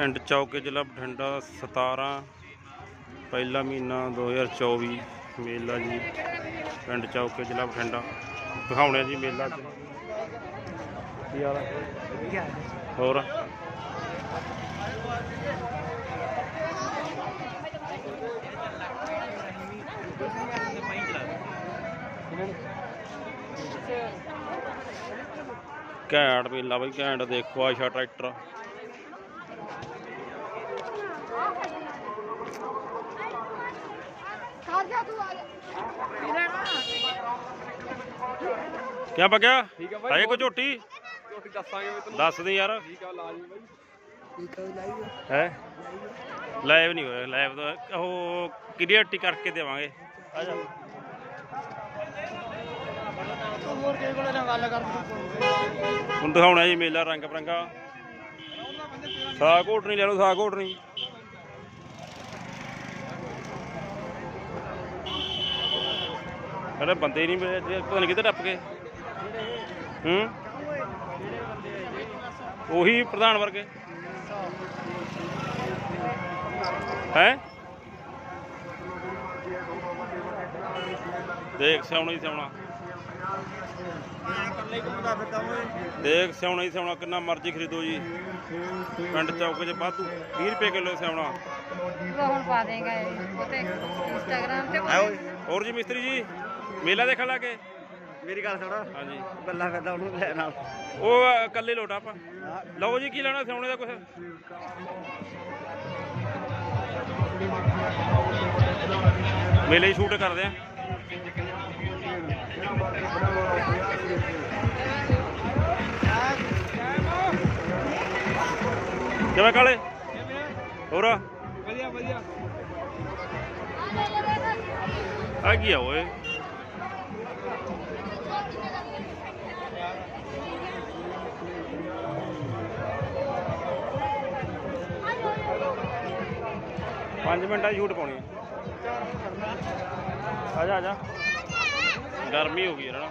ਪਿੰਡ ਚੌਕੇ ਜ਼ਿਲ੍ਹਾ ਬਠਿੰਡਾ 17 ਪਹਿਲਾ ਮਹੀਨਾ 2024 ਮੇਲਾ ਜੀ, ਪਿੰਡ ਚੌਕੇ ਜ਼ਿਲ੍ਹਾ ਬਠਿੰਡਾ। ਦਿਖਾਉਣੇ ਜੀ ਮੇਲਾ ਚ ਕੀ ਹਾਲ ਆ? ਹੋਰ? ਘੈਂਟ ਮੇਲਾ ਬਈ, ਘੈਂਟ ਦੇਖੋ ਆਸ਼ਾ ਟਰੈਕਟਰ ਜਾ ਤੂੰ ਆ ਜਾ। ਕਿਆ ਬਗਿਆ ਠੀਕ ਆ ਬਾਈ, ਆਏ ਕੋ ਝੋਟੀ? ਰੋਟੀ ਦੱਸਾਂਗੇ ਵੀ ਤੈਨੂੰ। ਦੱਸ ਦੇ ਯਾਰ। ਠੀਕ ਆ ਲਾ ਜੀ ਬਾਈ। ਹੈ ਲਾਈਵ ਹੈ? ਲਾਈਵ ਨਹੀਂ ਹੋਇਆ ਲਾਈਵ ਤਾਂ ਉਹ ਕਲੀਅਰਟੀ ਕਰਕੇ ਦੇਵਾਂਗੇ। ਆ ਜਾ। ਹੋਰ ਕਿਸੇ ਕੋਲੇ ਨਾਲ ਗੱਲ ਕਰ ਹੁਣ ਦਿਖਾਉਣਾ ਜੀ ਮੇਲਾ ਰੰਗ ਬਰੰਗਾ। ਸਾਗ ਘੋਟ ਨਹੀਂ ਲੈ ਲਓ ਸਾਗ ਘੋਟ ਅਰੇ ਬੰਦੇ ਨਹੀਂ ਮਿਲੇ ਪਤਾ ਨਹੀਂ ਕਿੱਧਰ ਟੱਪ ਗਏ। ਹੂੰ? ਉਹੀ ਪ੍ਰਧਾਨ ਵਰਗੇ। ਹੈ? ਦੇਖ ਸਿਆਉਣਾ ਹੀ ਸਿਆਉਣਾ। ਦੇਖ ਸਿਆਉਣਾ ਹੀ ਸਿਆਉਣਾ ਕਿੰਨਾ ਮਰਜ਼ੀ ਖਰੀਦੋ ਜੀ। ਪਿੰਡ ਚੌਕ 'ਚ ਵਾਧੂ 20 ਰੁਪਏ ਕਿਲੋ ਸਿਆਉਣਾ। ਉਹ ਹੁਣ ਪਾ ਦੇਗਾ ਉਹ ਤੇ ਇੰਸਟਾਗ੍ਰਾਮ ਤੇ ਹੋਰ ਜੀ ਮਿਸਤਰੀ ਜੀ? ਮੇਲਾ ਦੇਖਣ ਲੱਗੇ ਮੇਰੀ ਗੱਲ ਸੁਣ। ਹਾਂਜੀ। ਬੱਲਾ ਫਿਰਦਾ ਉਹਨੂੰ ਲੈ ਨਾਲ ਉਹ ਅ, ਇਕੱਲੇ ਲੋਟ ਆਪਾਂ। ਲਓ ਜੀ ਕੀ ਲੈਣਾ ਸਿਆਉਣੇ ਦਾ ਕੁਛ? ਮੇਲੇ ਹੀ ਸ਼ੂਟ ਕਰਦੇ ਆ। ਕਿਵੇਂ ਕਾਲੇ? ਹੋਰ? ਵਧੀਆ ਵਧੀਆ। ਆ ਕੀ ਆ ਓਏ? ਪੰਜ ਮਿੰਟਾਂ ਦੀ ਛੂਟ ਪਾਉਣੀ ਆ ਆ ਜਾ ਆ ਜਾ। ਗਰਮੀ ਹੋ ਗਈ ਯਾਰ ਨਾ।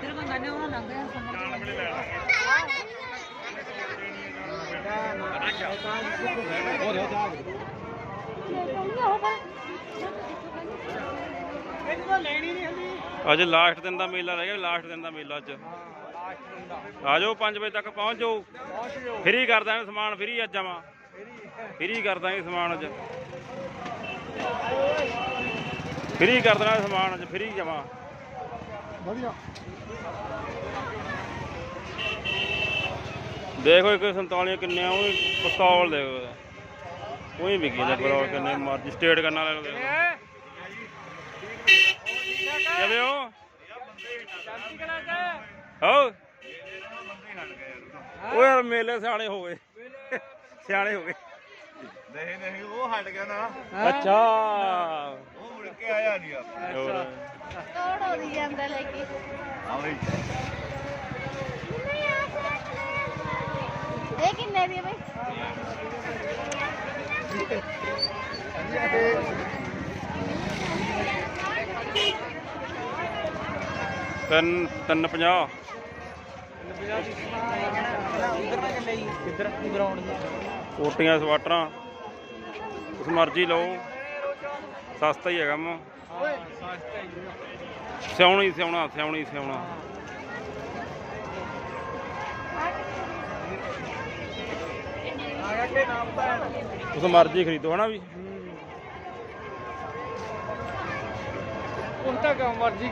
ਤੇਰੇ ਕੋਲ ਗਾਣੇ ਉਹਨਾਂ ਲੰਘ ਗਿਆ ਸਮਝ ਅੱਜ ਲਾਸਟ ਦਿਨ ਦਾ ਮੇਲਾ ਰਹਿ ਗਿਆ ਲਾਸਟ ਦਿਨ ਦਾ ਮੇਲਾ ਅੱਜ। ਆ ਜਾਓ 5 ਵਜੇ ਤੱਕ ਪਹੁੰਚ ਜਾਓ। ਫ੍ਰੀ ਕਰ ਦਾਂਗੇ ਸਮਾਨ ਫ੍ਰੀ ਅੱਜ ਆਵਾਂ ਫ੍ਰੀ ਕਰ ਦਾਂਗੇ ਸਮਾਨ ਅੱਜ। ਫ੍ਰੀ ਕਰ ਦੇਣਾ ਸਮਾਨ ਅੱਜ ਫ੍ਰੀ ਜਮਾ ਵਧੀਆ। ਦੇਖੋ ਇੱਕ 47 ਕਿੰਨੇ ਆ ਉਹ ਪਿਸਤੌਲ ਦੇਖੋ ਕੋਈ ਵਿਕੀ ਜਾਂਦਾ ਬਰੋ ਕਿੰਨੇ ਮਰਜ਼ੀ ਸਟੇਟ ਕਰਨ ਵਾਲੇ ਨੂੰ ਦੇਖੋ। ਕਿਵੇਂ ਹੋ? ਹੋ। ਉਹ ਯਾਰ ਮੇਲੇ ਸਿਆਣੇ ਹੋ ਗਏ। ਸਿਆਣੇ ਹੋ ਗਏ। ਨਹੀਂ ਨਹੀਂ ਉਹ ਹਟ ਗਿਆ ਨਾ। ਅੱਛਾ। ਉਹ ਮੁੜ ਕੇ ਆਇਆ ਨਹੀਂ ਆ। ਤੋੜ ਹੋ ਜਾਂਦਾ ਲੈ ਕੇ। ਆਵੇ ਇਹ ਕਿੰਨੇ ਦੀ ਹੈ ਬਈ? ਤਿੰਨ ਤਿੰਨ ਪੰਜਾਹ। ਕੋਟੀਆਂ, ਸਵਾਟਰਾਂ। ਉਸ ਮਰਜ਼ੀ ਲਓ। ਸਸਤਾ ਹੀ ਹੈਗਾ ਮ ਸਿਆਉਣੀ ਸਿਆਉਣਾ ਸਿਆਉਣੀ ਸਿਆਉਣਾ। ਉਸ ਮਰਜ਼ੀ ਖਰੀਦੋ, ਹਨਾ ਵੀ? ਹੁਣ ਤਾਂ ਕੰਮ ਮਰਜ਼ੀ